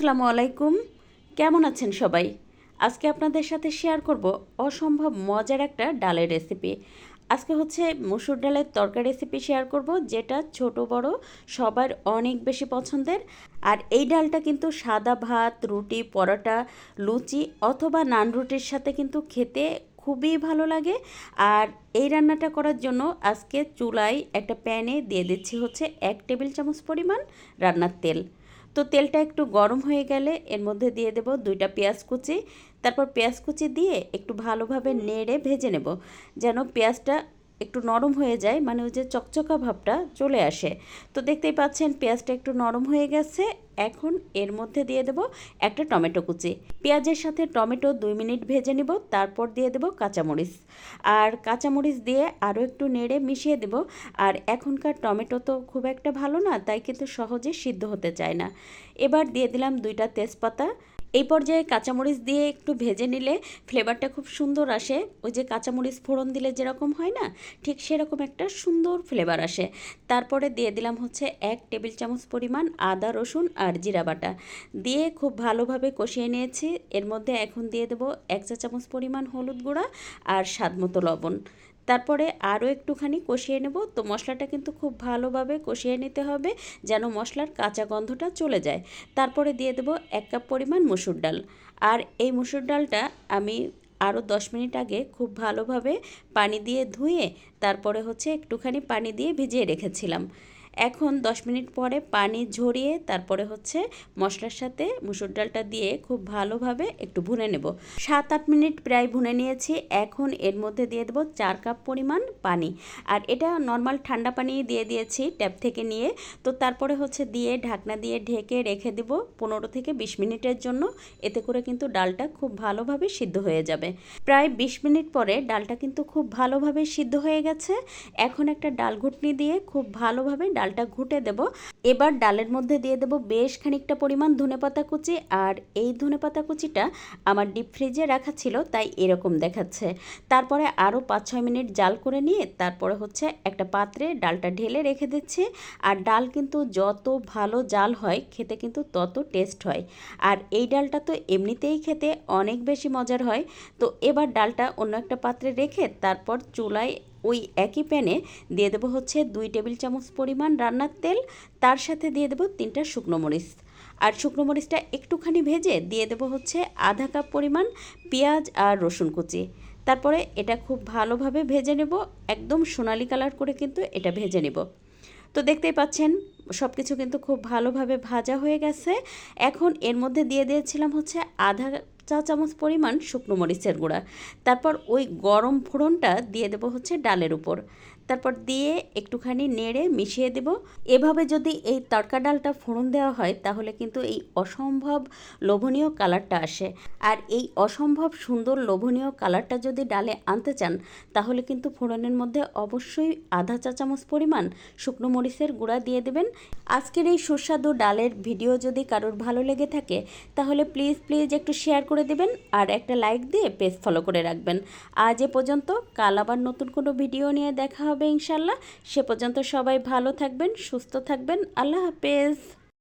আসসালামু আলাইকুম। কেমন আছেন সবাই? আজকে আপনাদের সাথে শেয়ার করব অসম্ভব মজার একটা ডালের রেসিপি আজকে হচ্ছে মসুর ডালের তরকারি রেসিপি শেয়ার করব, যেটা ছোট, বড়, সবার অনেক বেশি পছন্দের। আর এই ডালটা কিন্তু সাদা ভাত, রুটি, পরোটা, লুচি অথবা নান রুটির সাথে কিন্তু খেতে খুবই ভালো লাগে। আর এই রান্নাটা করার জন্য আজকে চুলায় একটা প্যানে দিয়ে দিচ্ছি হচ্ছে এক টেবিল চামচ পরিমাণ রান্নার তেল। তো তেলটা একটু গরম হয়ে গেলে এর মধ্যে দিয়ে দেব দুইটা পেঁয়াজ কুচি। তারপর পেঁয়াজ কুচি দিয়ে একটু ভালোভাবে নেড়ে ভেজে নেব, যেন পেঁয়াজটা একটু নরম হয়ে যায় মানে ওই যে চকচকা ভাবটা চলে আসে। তো দেখতেই পাচ্ছেন পেঁয়াজটা একটু নরম হয়ে গেছে। এখন এর মধ্যে দিয়ে দেব একটা টমেটো কুচি। পেঁয়াজের সাথে টমেটো দুই মিনিট ভেজে নিব, তারপর দিয়ে দেব কাঁচামরিচ। আর কাঁচামরিচ দিয়ে আরও একটু নেড়ে মিশিয়ে দেব। আর এখনকার টমেটো তো খুব একটা ভালো না, তাই কিন্তু সহজে সিদ্ধ হতে চায় না। এবার দিয়ে দিলাম দুইটা তেজপাতা। এই পর্যায়ে কাঁচামরিচ দিয়ে একটু ভেজে নিলে ফ্লেভারটা খুব সুন্দর আসে। ওই যে কাঁচামরিচ ফোড়ন দিলে যেরকম হয় না, ঠিক সেরকম একটা সুন্দর ফ্লেভার আসে। তারপরে দিয়ে দিলাম হচ্ছে এক টেবিল চামচ পরিমাণ আদা, রসুন আর জিরা বাটা। দিয়ে খুব ভালোভাবে কষিয়ে নিয়েছি। এর মধ্যে এখন দিয়ে দেবো এক চা চামচ পরিমাণ হলুদ গুঁড়া আর স্বাদ মতো লবণ। তারপরে আরও একটুখানি কষিয়ে নেব। তো মশলাটা কিন্তু খুব ভালোভাবে কষিয়ে নিতে হবে যেন মশলার কাঁচা গন্ধটা চলে যায়। তারপরে দিয়ে দেব এক কাপ পরিমাণ মুসুর ডাল। আর এই মুসুর ডালটা আমি আরও দশ মিনিট আগে খুব ভালোভাবে পানি দিয়ে ধুয়ে তারপরে হচ্ছে একটুখানি পানি দিয়ে ভিজিয়ে রেখেছিলাম। এখন 10 মিনিট পরে পানি ঝরিয়ে তারপরে হচ্ছে মশলার সাথে মুসুর ডালটা দিয়ে খুব ভালোভাবে একটু ভুনে নেব। সাত আট মিনিট প্রায় ভুনে নিয়েছি। এখন এর মধ্যে দিয়ে দেবো চার কাপ পরিমাণ পানি। আর এটা নর্মাল ঠান্ডা পানি দিয়ে দিয়েছি ট্যাপ থেকে নিয়ে। তো তারপরে হচ্ছে দিয়ে ঢাকনা দিয়ে ঢেকে রেখে দেবো পনেরো থেকে বিশ মিনিটের জন্য। এতে করে কিন্তু ডালটা খুব ভালোভাবে সিদ্ধ হয়ে যাবে। প্রায় বিশ মিনিট পরে ডালটা কিন্তু খুব ভালোভাবে সিদ্ধ হয়ে গেছে। এখন একটা ডাল ঘুটনি দিয়ে খুব ভালোভাবে ডালটা ঘুটে দেব। এবার ডালের মধ্যে দিয়ে দেব বেশ খানিকটা পরিমাণ ধনেপাতা কুচি। আর এই ধনেপাতা কুচিটা আমার ডিপ ফ্রিজে রাখা ছিল, তাই এরকম দেখাচ্ছে। তারপরে আরও পাঁচ ছয় মিনিট জাল করে নিয়ে তারপরে হচ্ছে একটা পাত্রে ডালটা ঢেলে রেখে দিচ্ছি। আর ডাল কিন্তু যত ভালো জাল হয়, খেতে কিন্তু তত টেস্ট হয়। আর এই ডালটা তো এমনিতেই খেতে অনেক বেশি মজার হয়। তো এবার ডালটা অন্য একটা পাত্রে রেখে তারপর চুলায় ওই একই প্যানে দিয়ে দেবো হচ্ছে দুই টেবিল চামচ পরিমাণ রান্নার তেল, তার সাথে দিয়ে দেবো তিনটা শুকনো মরিচ। আর শুকনো মরিচটা একটুখানি ভেজে দিয়ে দেবো হচ্ছে আধা কাপ পরিমাণ পেঁয়াজ আর রসুন কুচি। তারপরে এটা খুব ভালোভাবে ভেজে নেব, একদম সোনালি কালার করে কিন্তু এটা ভেজে নেব। তো দেখতেই পাচ্ছেন সব কিছু কিন্তু খুব ভালোভাবে ভাজা হয়ে গেছে। এখন এর মধ্যে দিয়ে দিয়েছিলাম হচ্ছে আধা চা চামচ পরিমাণ শুকনো মরিচের গুঁড়া। তারপর ওই গরম ফোড়নটা দিয়ে দেবো হচ্ছে ডালের উপর। তারপর দিয়ে একটুখানি নেড়ে মিশিয়ে দেব। এভাবে যদি এই তড়কা ডালটা ফোড়ন দেওয়া হয়, তাহলে কিন্তু এই অসম্ভব লোভনীয় কালারটা আসে। আর এই অসম্ভব সুন্দর লোভনীয় কালারটা যদি ডালে আনতে চান, তাহলে কিন্তু ফোড়নের মধ্যে অবশ্যই আধা চা চামচ পরিমাণ শুকনো মরিচের গুঁড়া দিয়ে দেবেন। আজকের এই সুস্বাদু ডালের ভিডিও যদি কারোর ভালো লেগে থাকে, তাহলে প্লিজ প্লিজ একটু শেয়ার করে দেবেন আর একটা লাইক দিয়ে পেজ ফলো করে রাখবেন। আজ এ পর্যন্ত, কাল আবার নতুন কোনো ভিডিও নিয়ে দেখা হবে ইনশাল্লাহ। সে পর্যন্ত সবাই ভালো থাকবেন সুস্থ থাকবেন। আল্লাহ হাফেজ।